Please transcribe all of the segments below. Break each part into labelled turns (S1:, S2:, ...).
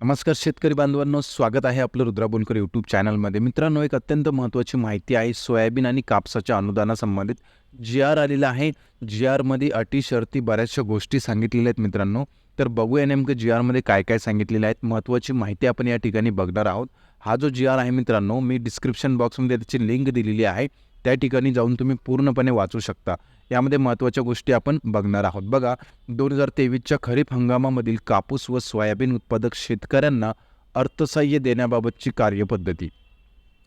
S1: नमस्कार शेतकरी बांधवांनो स्वागत आहे आपलं रुद्रा बोलकर यूट्यूब चॅनलमध्ये मित्रांनो एक अत्यंत महत्त्वाची माहिती आहे सोयाबीन आणि कापसाच्या अनुदानासंबंधित. जी आर आलेला आहे. जी आरमध्ये अटी शर्ती बऱ्याचशा गोष्टी सांगितलेल्या आहेत मित्रांनो. तर बघूया नेमकं जी आरमध्ये काय काय सांगितलेलं आहेत महत्त्वाची माहिती आपण या ठिकाणी बघणार आहोत. हा जो जी आर आहे मित्रांनो मी डिस्क्रिप्शन बॉक्समध्ये त्याची लिंक दिलेली आहे. त्या ठिकाणी जाऊन तुम्ही पूर्णपणे वाचू शकता. यामध्ये महत्त्वाच्या गोष्टी आपण बघणार आहोत. बघा दोन हजार तेवीसच्या खरीप हंगामामधील कापूस व सोयाबीन उत्पादक शेतकऱ्यांना अर्थसहाय्य देण्याबाबतची कार्यपद्धती.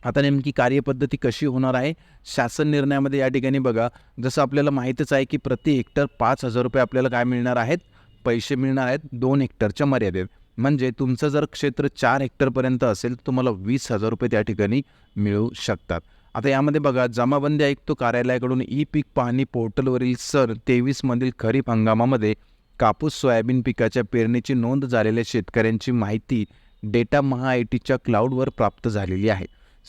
S1: आता नेमकी कार्यपद्धती कशी होणार आहे? शासन निर्णयामध्ये या ठिकाणी बघा जसं आपल्याला माहीतच आहे की प्रति हेक्टर पाच हजार रुपये आपल्याला काय मिळणार आहेत? पैसे मिळणार आहेत दोन हेक्टरच्या मर्यादेत. म्हणजे तुमचं जर क्षेत्र चार हेक्टरपर्यंत असेल तर तुम्हाला वीस हजार रुपये त्या ठिकाणी मिळू शकतात. आता यामध्ये बघा जमाबंदी आयुक्त कार्यालयाकडून ई पीक पाहणी पोर्टलवरील सर तेवीसमधील खरीप हंगामामध्ये कापूस सोयाबीन पिकाच्या पेरणीची नोंद झालेल्या शेतकऱ्यांची माहिती डेटा महा आय टीच्या क्लाउडवर प्राप्त झालेली आहे.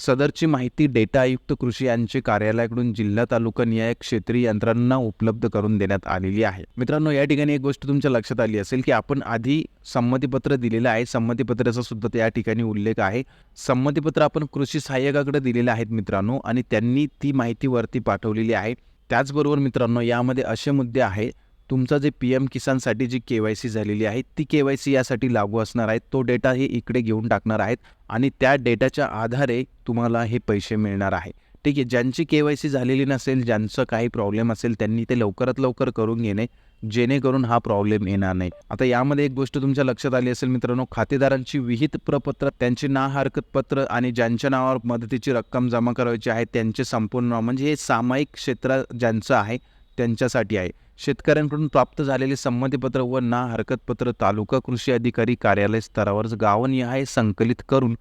S1: सदरची माहिती डेटा आयुक्त कृषी यांचे कार्यालयाकडून जिल्हा तालुका न्याय क्षेत्रीय यंत्रांना उपलब्ध करून देण्यात आलेली आहे. मित्रांनो या ठिकाणी एक गोष्ट तुमच्या लक्षात आली असेल की आपण आधी संमतीपत्र दिलेलं आहे. संमतीपत्राचा सुद्धा त्या ठिकाणी उल्लेख आहे. संमतीपत्र आपण कृषी सहाय्यकाकडे दिलेले आहेत मित्रांनो आणि त्यांनी ती माहिती वरती पाठवलेली आहे. त्याचबरोबर मित्रांनो यामध्ये असे मुद्दे आहे तुमचा जे पी एम किसानसाठी जी के वाय सी झालेली आहे ती के वाय सी यासाठी लागू असणार आहे. तो डेटा हे इकडे घेऊन टाकणार आहेत आणि त्या डेटाच्या आधारे तुम्हाला हे पैसे मिळणार आहे. ठीक आहे ज्यांची के वाय सी झालेली नसेल ज्यांचं काही प्रॉब्लेम असेल त्यांनी ते लवकरात लवकर करून घेणे जेणेकरून हा प्रॉब्लेम येणार नाही. आता यामध्ये एक गोष्ट तुमच्या लक्षात आली असेल मित्रांनो खातेदारांची विहित प्रपत्र त्यांची ना हरकत पत्र आणि ज्यांच्या नावावर मदतीची रक्कम जमा करायची आहे त्यांचे संपूर्ण नाव म्हणजे हे सामायिक क्षेत्र ज्यांचं आहे त्यांच्यासाठी आहे. शेतकऱ्यांकडून प्राप्त झालेले संमतीपत्र व ना हरकतपत्र तालुका कृषी अधिकारी कार्यालय स्तरावर गावनिहाय संकलित करून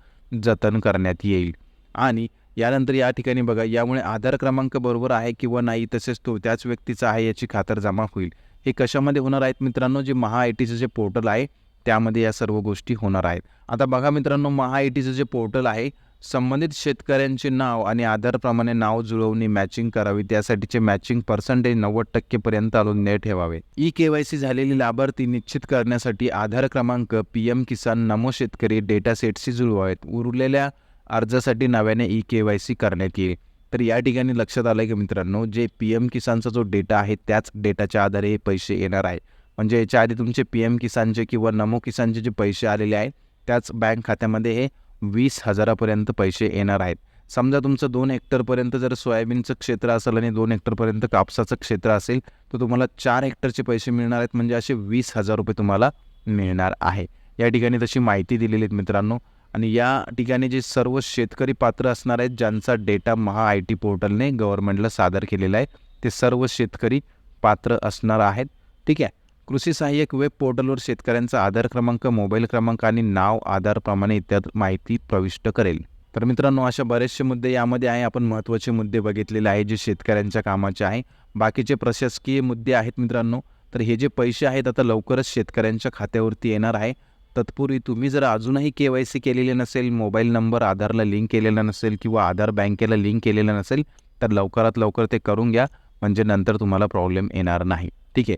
S1: जतन करण्यात येईल. आणि यानंतर या ठिकाणी बघा यामुळे आधार क्रमांक बरोबर आहे किंवा नाही तसेच तो त्याच व्यक्तीचा आहे याची खातरजमा होईल. हे कशामध्ये होणार आहेत मित्रांनो? जे महा आय टीचं जे पोर्टल आहे त्यामध्ये या सर्व गोष्टी होणार आहेत. आता बघा मित्रांनो महा आय टीचं जे पोर्टल आहे संबंधित शेतकऱ्यांचे नाव आणि आधारप्रमाणे नाव जुळवणी मॅचिंग करावी. त्यासाठीचे मॅचिंग पर्सेंटेज नव्वद टक्केपर्यंत आणून ने ठेवावे. ई के वाय सी झालेली लाभार्थी निश्चित करण्यासाठी आधार क्रमांक पी एम किसान नमो शेतकरी डेटा सेटशी जुळवावेत. उरलेल्या अर्जासाठी नव्याने ई के वाय सी करण्यात येईल. तर या ठिकाणी लक्षात आलं की मित्रांनो जे पी एम किसानचा जो डेटा आहे त्याच डेटाच्या आधारे हे पैसे येणार आहे. म्हणजे याच्या आधी तुमचे पी एम किसानचे किंवा नमो किसानचे जे पैसे आलेले आहेत त्याच बँक खात्यामध्ये हे वीस हजारापर्यंत पैसे येणार आहेत. समजा तुमचं दोन हेक्टरपर्यंत जर सोयाबीनचं क्षेत्र असेल आणि दोन हेक्टरपर्यंत कापसाचं क्षेत्र असेल तर तुम्हाला चार हेक्टरचे पैसे मिळणार आहेत. म्हणजे असे वीस हजार रुपये तुम्हाला मिळणार आहे. या ठिकाणी तशी माहिती दिलेली आहेत मित्रांनो. आणि या ठिकाणी जे सर्व शेतकरी पात्र असणार आहेत ज्यांचा डेटा महा आय टी पोर्टलने गव्हर्नमेंटला सादर केलेला आहे ते सर्व शेतकरी पात्र असणार आहेत. ठीक आहे? कृषी सहाय्यक वेब पोर्टलवर शेतकऱ्यांचा आधार क्रमांक मोबाईल क्रमांक आणि नाव आधारप्रमाणे इत्यादी माहिती प्रविष्ट करेल. तर मित्रांनो अशा बरेचसे मुद्दे यामध्ये आहे. आपण महत्त्वाचे मुद्दे बघितलेले आहे जे शेतकऱ्यांच्या कामाचे आहे. बाकीचे प्रशासकीय मुद्दे आहेत मित्रांनो. तर हे जे पैसे आहेत आता लवकरच शेतकऱ्यांच्या खात्यावरती येणार आहे. तत्पूर्वी तुम्ही जर अजूनही के वाय सी केलेले नसेल मोबाईल नंबर आधारला लिंक केलेला नसेल किंवा आधार बँकेला लिंक केलेलं नसेल तर लवकरात लवकर ते करून घ्या. म्हणजे नंतर तुम्हाला प्रॉब्लेम येणार नाही. ठीक आहे.